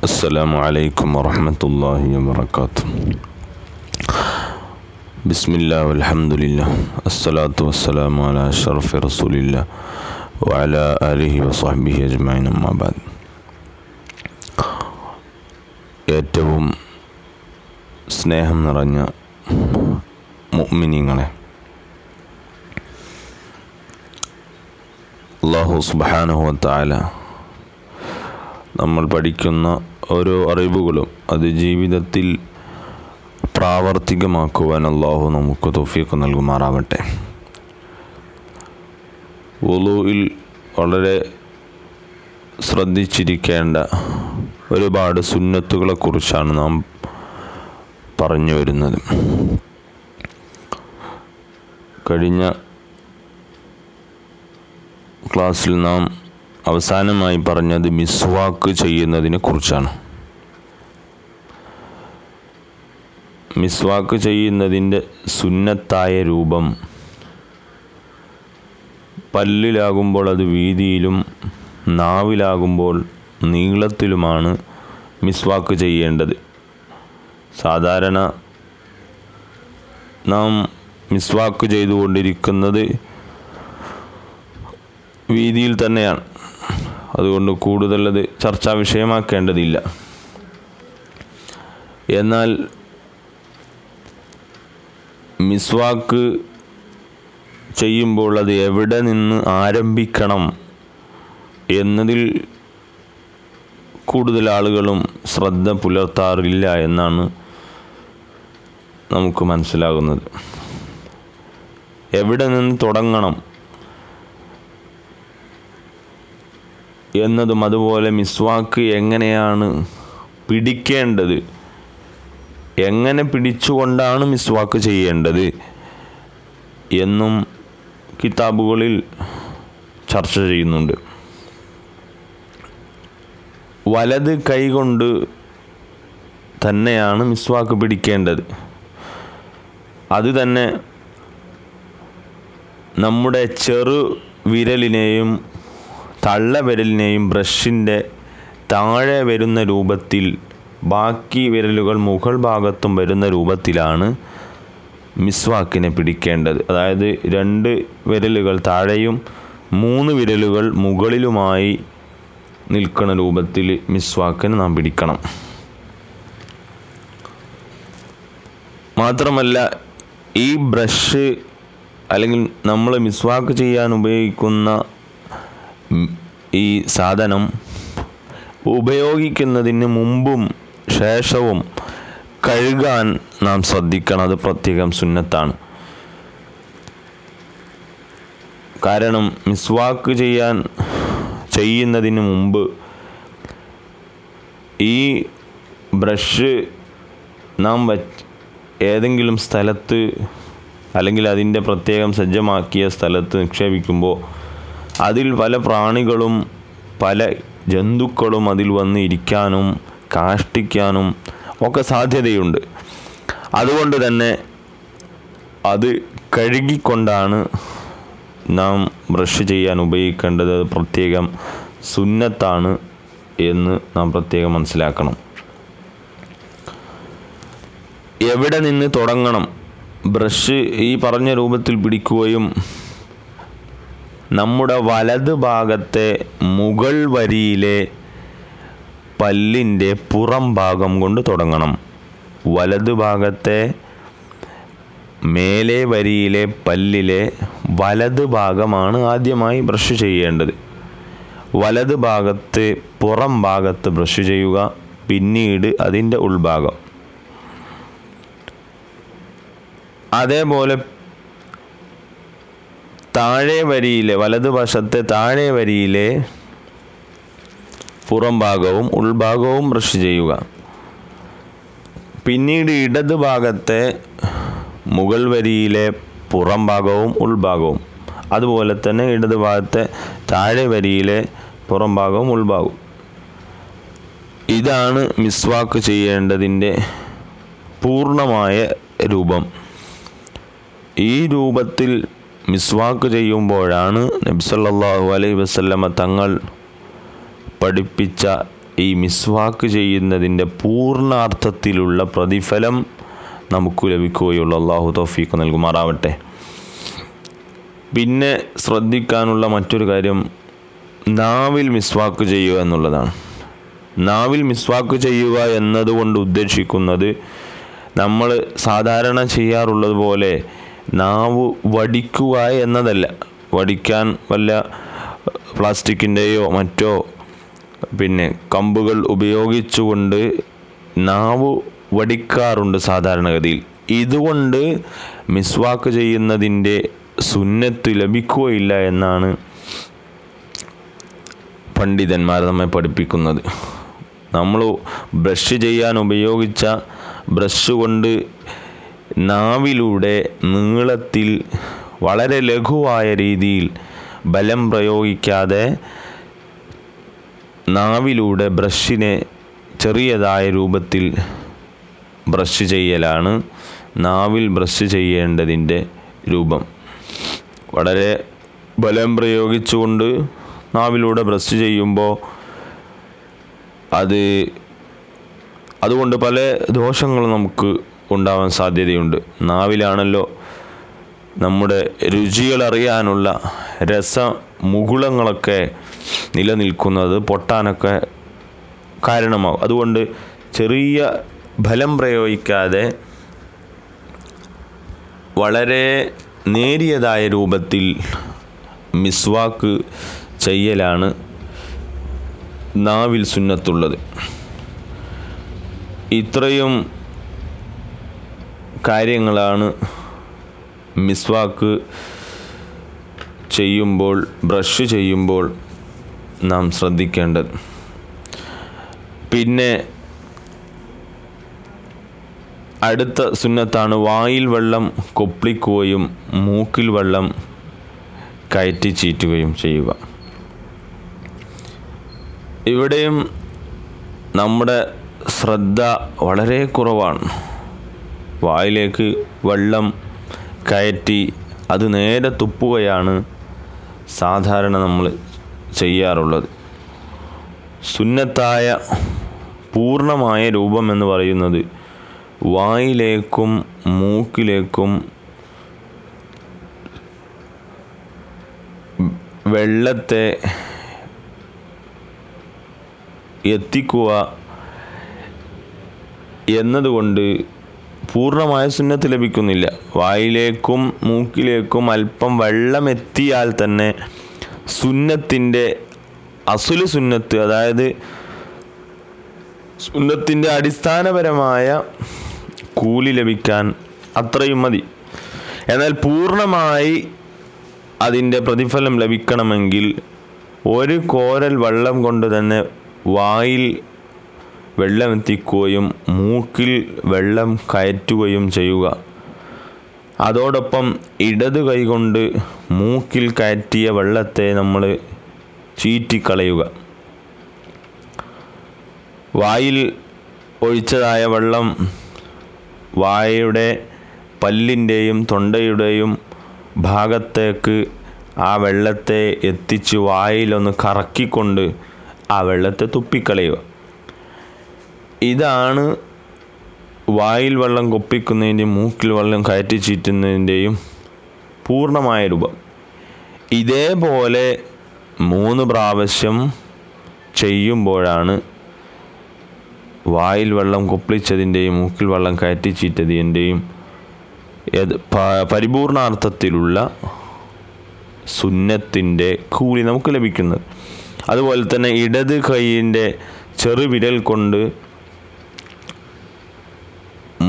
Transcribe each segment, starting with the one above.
السلام عليكم ورحمة الله وبركاته بسم الله والحمد لله الصلاة والسلام على أشرف رسول الله وعلى آله وصحبه أجمعين أما بعد ഏറ്റവും സ്നേഹം നിറഞ്ഞ മുഅ്മിനീങ്ങളെ അള്ളാഹു സുബ്ഹാനഹു വതആല നമ്മൾ പഠിക്കുന്ന ഓരോ അറിവുകളും അത് ജീവിതത്തിൽ പ്രാവർത്തികമാക്കുവാൻ അള്ളാഹു നമുക്ക് തോഫിയൊക്കെ നൽകുമാറാവട്ടെ. ഒലുവിൽ വളരെ ശ്രദ്ധിച്ചിരിക്കേണ്ട ഒരുപാട് സുന്നത്തുകളെക്കുറിച്ചാണ് നാം പറഞ്ഞു വരുന്നത്. കഴിഞ്ഞ ക്ലാസ്സിൽ നാം അവസാനമായി പറഞ്ഞത് മിസ്വാക്ക് ചെയ്യുന്നതിനെ കുറിച്ചാണ്. മിസ്വാക്ക് ചെയ്യുന്നതിന്റെ സുന്നത്തായ രൂപം പല്ലിലാകുമ്പോൾ അത് വീതിയിലും നാവിലാകുമ്പോൾ നീളത്തിലുമാണ് മിസ്വാക്ക് ചെയ്യേണ്ടത്. സാധാരണ നാം മിസ്വാക്ക് ചെയ്തുകൊണ്ടിരിക്കുന്നത് വീതിയിൽ തന്നെയാണ്. അതുകൊണ്ട് കൂടുതൽ അത് ചർച്ചാ വിഷയമാക്കേണ്ടതില്ല. എന്നാൽ മിസ്വാക്ക് ചെയ്യുമ്പോൾ അത് എവിടെ നിന്ന് ആരംഭിക്കണം എന്നതിൽ കൂടുതൽ ആളുകളും ശ്രദ്ധ പുലർത്താറില്ല എന്നാണ് നമുക്ക് മനസ്സിലാകുന്നത്. എവിടെ നിന്ന് തുടങ്ങണം? എന്നതും അതുപോലെ മിസ്വാക്ക് എങ്ങനെയാണ് പിടിക്കേണ്ടത്? എങ്ങനെ പിടിച്ചുകൊണ്ടാണ് മിസ്വാക്ക് ചെയ്യേണ്ടത്? എന്നും കിതാബുകളിൽ ചർച്ച ചെയ്യുന്നുണ്ട്. വലത് കൈകൊണ്ട് തന്നെയാണ് മിസ്വാക്ക് പിടിക്കേണ്ടത്. അത് തന്നെ നമ്മുടെ ചെറു വിരലിനെയും തള്ളവിരലിനെയും ബ്രഷിന്റെ താഴെ വരുന്ന രൂപത്തിൽ ബാക്കി വിരലുകൾ മുകൾ ഭാഗത്തും വരുന്ന രൂപത്തിലാണ് മിസ്വാക്കിനെ പിടിക്കേണ്ടത്. അതായത് രണ്ട് വിരലുകൾ താഴെയും മൂന്ന് വിരലുകൾ മുകളിലുമായി നിൽക്കുന്ന രൂപത്തിൽ മിസ്വാക്കിനെ നാം പിടിക്കണം. മാത്രമല്ല ഈ ബ്രഷ് അല്ലെങ്കിൽ നമ്മൾ മിസ്വാക്ക് ചെയ്യാൻ ഉപയോഗിക്കുന്ന ഈ സാധനം ഉപയോഗിക്കുന്നതിന് മുമ്പും ശേഷവും കഴുകാൻ നാം ശ്രദ്ധിക്കണം അത് പ്രത്യേകം സുന്നത്താണ്. കാരണം മിസ്വാക്ക് ചെയ്യാൻ ചെയ്യുന്നതിന് മുമ്പ് ഈ ബ്രഷ് നാം ഏതെങ്കിലും സ്ഥലത്ത് അല്ലെങ്കിൽ അതിന്റെ പ്രത്യേകം സജ്ജമാക്കിയ സ്ഥലത്ത് നിക്ഷേപിക്കുമ്പോൾ അതിൽ പല പ്രാണികളും പല ജന്തുക്കളും അതിൽ വന്ന് ഇരിക്കാനും കാഷ്ടിക്കാനും ഒക്കെ സാധ്യതയുണ്ട്. അതുകൊണ്ട് തന്നെ അത് കഴുകിക്കൊണ്ടാണ് നാം ബ്രഷ് ചെയ്യാൻ ഉപയോഗിക്കേണ്ടത്. പ്രത്യേകം സുന്നത്താണ് എന്ന് നാം പ്രത്യേകം മനസ്സിലാക്കണം. എവിടെ നിന്ന് തുടങ്ങണം? ബ്രഷ് ഈ പറഞ്ഞ രൂപത്തിൽ പിടിക്കുകയും നമ്മുടെ വലത് ഭാഗത്തെ മുകൾ വരിയിലെ പല്ലിന്റെ പുറം ഭാഗം കൊണ്ട് തുടങ്ങണം. വലത് ഭാഗത്തെ മേലെ വരിയിലെ പല്ലിലെ വലത് ഭാഗമാണ് ആദ്യമായി ബ്രഷ് ചെയ്യേണ്ടത്. വലത് ഭാഗത്ത് പുറം ഭാഗത്ത് ബ്രഷ് ചെയ്യുക പിന്നീട് അതിന്റെ ഉൾഭാഗം. അതേപോലെ താഴെ വരിയിലെ വലതുവശത്തെ താഴെ വരിയിലെ പുറം ഭാഗവും ഉൾഭാഗവും ബ്രഷ് ചെയ്യുക. പിന്നീട് ഇടത് ഭാഗത്തെ മുകൾ വരിയിലെ പുറം ഭാഗവും ഉൾഭാഗവും അതുപോലെ തന്നെ ഇടത് ഭാഗത്തെ താഴെ വരിയിലെ പുറം ഭാഗവും ഉൾഭാഗവും. ഇതാണ് മിസ്വാക്ക് ചെയ്യേണ്ടതിന്റെ പൂർണമായ രൂപം. ഈ രൂപത്തിൽ മിസ്വാക്ക് ചെയ്യുമ്പോഴാണ് നബ്സല്ലാഹു അലൈഹി വസല്ലമ തങ്ങൾ പഠിപ്പിച്ച ഈ മിസ്വാക്ക് ചെയ്യുന്നതിന്റെ പൂർണാർത്ഥത്തിലുള്ള പ്രതിഫലം നമുക്ക് ലഭിക്കുകയുള്ളൂ. അള്ളാഹു തൗഫീഖ് നൽകുമാറാവട്ടെ. പിന്നെ ശ്രദ്ധിക്കാനുള്ള മറ്റൊരു കാര്യം നാവിൽ മിസ്വാക്ക് ചെയ്യുക എന്നുള്ളതാണ്. നാവിൽ മിസ്വാക്ക് ചെയ്യുക എന്നതുകൊണ്ട് ഉദ്ദേശിക്കുന്നത് നമ്മൾ സാധാരണ ചെയ്യാറുള്ളത് പോലെ നാവ് വടിക്കുക എന്നതല്ല. വടിക്കാൻ വല്ല പ്ലാസ്റ്റിക്കിന്റെയോ മറ്റോ പിന്നെ കമ്പുകൾ ഉപയോഗിച്ചുകൊണ്ട് നാവ് വടിക്കാറുണ്ട് സാധാരണഗതിയിൽ. ഇതുകൊണ്ട് മിസ്വാക്ക് ചെയ്യുന്നതിന്റെ സുന്നത്ത് ലഭിക്കുകയില്ല എന്നാണ് പണ്ഡിതന്മാർ നമ്മെ പഠിപ്പിക്കുന്നത്. നമ്മൾ ബ്രഷ് ചെയ്യാൻ ഉപയോഗിച്ച ബ്രഷ് കൊണ്ട് നാവിലൂടെ നീളത്തിൽ വളരെ ലഘുവായ രീതിയിൽ ബലം പ്രയോഗിക്കാതെ നാവിലൂടെ ബ്രഷിനെ ചെറിയതായ രൂപത്തിൽ ബ്രഷ് ചെയ്യലാണ്. നാവിൽ ബ്രഷ് ചെയ്യേണ്ടതിന്റെ രൂപം. വളരെ ബലം പ്രയോഗിച്ചുകൊണ്ട് നാവിലൂടെ ബ്രഷ് ചെയ്യുമ്പോൾ അത് അതുകൊണ്ട് പല ദോഷങ്ങളും നമുക്ക് ഉണ്ടാവാൻ സാധ്യതയുണ്ട്. നാവിലാണല്ലോ നമ്മുടെ രുചികളറിയാനുള്ള രസമുകുളങ്ങളൊക്കെ നിലനിൽക്കുന്നത് പൊട്ടാനൊക്കെ കാരണമാകും അതുകൊണ്ട് ചെറിയ ഫലം പ്രയോഗിക്കാതെ വളരെ നേരിയതായ രൂപത്തിൽ മിസ്വാക്ക് ചെയ്യലാണ് നാവിൽ സുന്നത്തുള്ളത്. ഇത്രയും കാര്യങ്ങളാണ് മിസ്വാക്ക് ചെയ്യുമ്പോൾ ബ്രഷ് ചെയ്യുമ്പോൾ നാം ശ്രദ്ധിക്കേണ്ടത്. പിന്നെ അടുത്ത സുന്നത്താണ് വായിൽ വെള്ളം കൊപ്പിക്കുകയും മൂക്കിൽ വെള്ളം കയറ്റി ചീറ്റുകയും ചെയ്യുക. ഇവിടെയും നമ്മുടെ ശ്രദ്ധ വളരെ കുറവാണ്. വായിലേക്ക് വെള്ളം കയറ്റി അത് നേരെ തുപ്പുകയാണ് സാധാരണ നമ്മൾ ചെയ്യാറുള്ളത്. സുന്നത്തായ പൂർണമായ രൂപം എന്ന് പറയുന്നത് വായിലേക്കും മൂക്കിലേക്കും വെള്ളത്തെ എത്തിക്കുക എന്നതുകൊണ്ട് പൂർണമായ സുന്നത്ത് ലഭിക്കുന്നില്ല. വായിലേക്കും മൂക്കിലേക്കും അല്പം വെള്ളം എത്തിയാൽ തന്നെ സുന്നത്തിന്റെ അസുൽ സുന്നത്ത് അതായത് സുന്നത്തിന്റെ അടിസ്ഥാനപരമായ കൂലി ലഭിക്കാൻ അത്രയും മതി. എന്നാൽ പൂർണമായി അതിന്റെ പ്രതിഫലം ലഭിക്കണമെങ്കിൽ ഒരു കോരൽ വെള്ളം കൊണ്ട് തന്നെ വായിൽ വെള്ളം എത്തിക്കുകയും മൂക്കിൽ വെള്ളം കയറ്റുകയും ചെയ്യുക. അതോടൊപ്പം ഇടത് കൈകൊണ്ട് മൂക്കിൽ കയറ്റിയ വെള്ളത്തെ നമ്മൾ ചീറ്റിക്കളയുക. വായിൽ ഒഴിച്ചതായ വെള്ളം വായയുടെ പല്ലിന്റെയും തൊണ്ടയുടെയും ഭാഗത്തേക്ക് ആ വെള്ളത്തെ എത്തിച്ച് വായിലൊന്ന് കറക്കിക്കൊണ്ട് ആ വെള്ളത്തെ തുപ്പിക്കളയുക. ഇതാണ് വായിൽ വെള്ളം കൊപ്പിക്കുന്നതിന്റെയും മൂക്കിൽ വെള്ളം കയറ്റി ചീറ്റുന്നതിന്റെയും പൂർണമായ രൂപം. ഇതേപോലെ മൂന്ന് പ്രാവശ്യം ചെയ്യുമ്പോഴാണ് വായിൽ വെള്ളം കൊപ്പിച്ചതിന്റെയും മൂക്കിൽ വെള്ളം കയറ്റി ചീറ്റതിന്റെയും പരിപൂർണാർത്ഥത്തിലുള്ള സുന്നത്തിന്റെ കൂലി നമുക്ക് ലഭിക്കുന്നത്. അതുപോലെ തന്നെ ഇടത് കൈയിന്റെ ചെറുവിരൽ കൊണ്ട്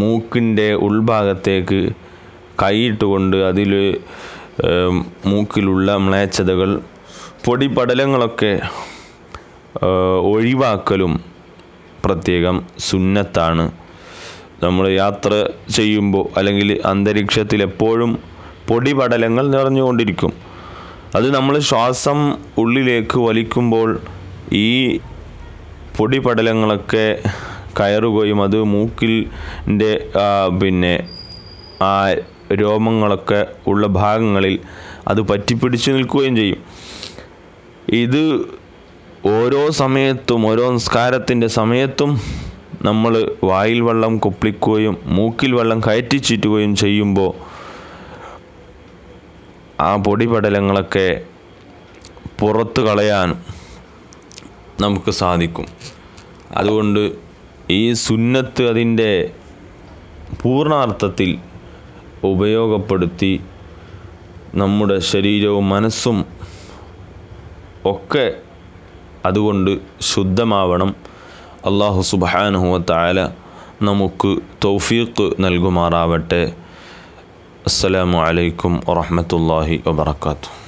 മൂക്കിന്റെ ഉൾഭാഗത്തേക്ക് കൈയിട്ടുകൊണ്ട് അതിൽ മൂക്കിലുള്ള മ്ലേച്ഛതകൾ പൊടിപടലങ്ങളൊക്കെ ഒഴിവാക്കലും പ്രത്യേകം സുന്നത്താണ്. നമ്മൾ യാത്ര ചെയ്യുമ്പോൾ അല്ലെങ്കിൽ അന്തരീക്ഷത്തിൽ എപ്പോഴും പൊടിപടലങ്ങൾ നിറഞ്ഞുകൊണ്ടിരിക്കും. അത് നമ്മൾ ശ്വാസം ഉള്ളിലേക്ക് വലിക്കുമ്പോൾ ഈ പൊടിപടലങ്ങളൊക്കെ കയറുകയും അത് മൂക്കിന്റെ പിന്നെ ആ രോമങ്ങളൊക്കെ ഉള്ള ഭാഗങ്ങളിൽ അത് പറ്റിപ്പിടിച്ച് നിൽക്കുകയും ചെയ്യും. ഇത് ഓരോ സമയത്തും ഓരോ നിസ്കാരത്തിന്റെ സമയത്തും നമ്മൾ വായിൽ വെള്ളം കുപ്പിക്കുകയും മൂക്കിൽ വെള്ളം കയറ്റിച്ചീറ്റുകയും ചെയ്യുമ്പോൾ ആ പൊടിപടലങ്ങളൊക്കെ പുറത്ത് കളയാൻ നമുക്ക് സാധിക്കും. അതുകൊണ്ട് ഈ സുന്നത്ത് അതിന്റെ പൂർണാർത്ഥത്തിൽ ഉപയോഗപ്പെടുത്തി നമ്മുടെ ശരീരവും മനസ്സും ഒക്കെ അതുകൊണ്ട് ശുദ്ധമാവണം. അള്ളാഹു സുബാനുഹുവത്തായ നമുക്ക് തൗഫീഖ് നൽകുമാറാവട്ടെ. അസ്സലാമു അലൈക്കും വറഹ്മത്തുള്ളാഹി വബറകാതുഹു.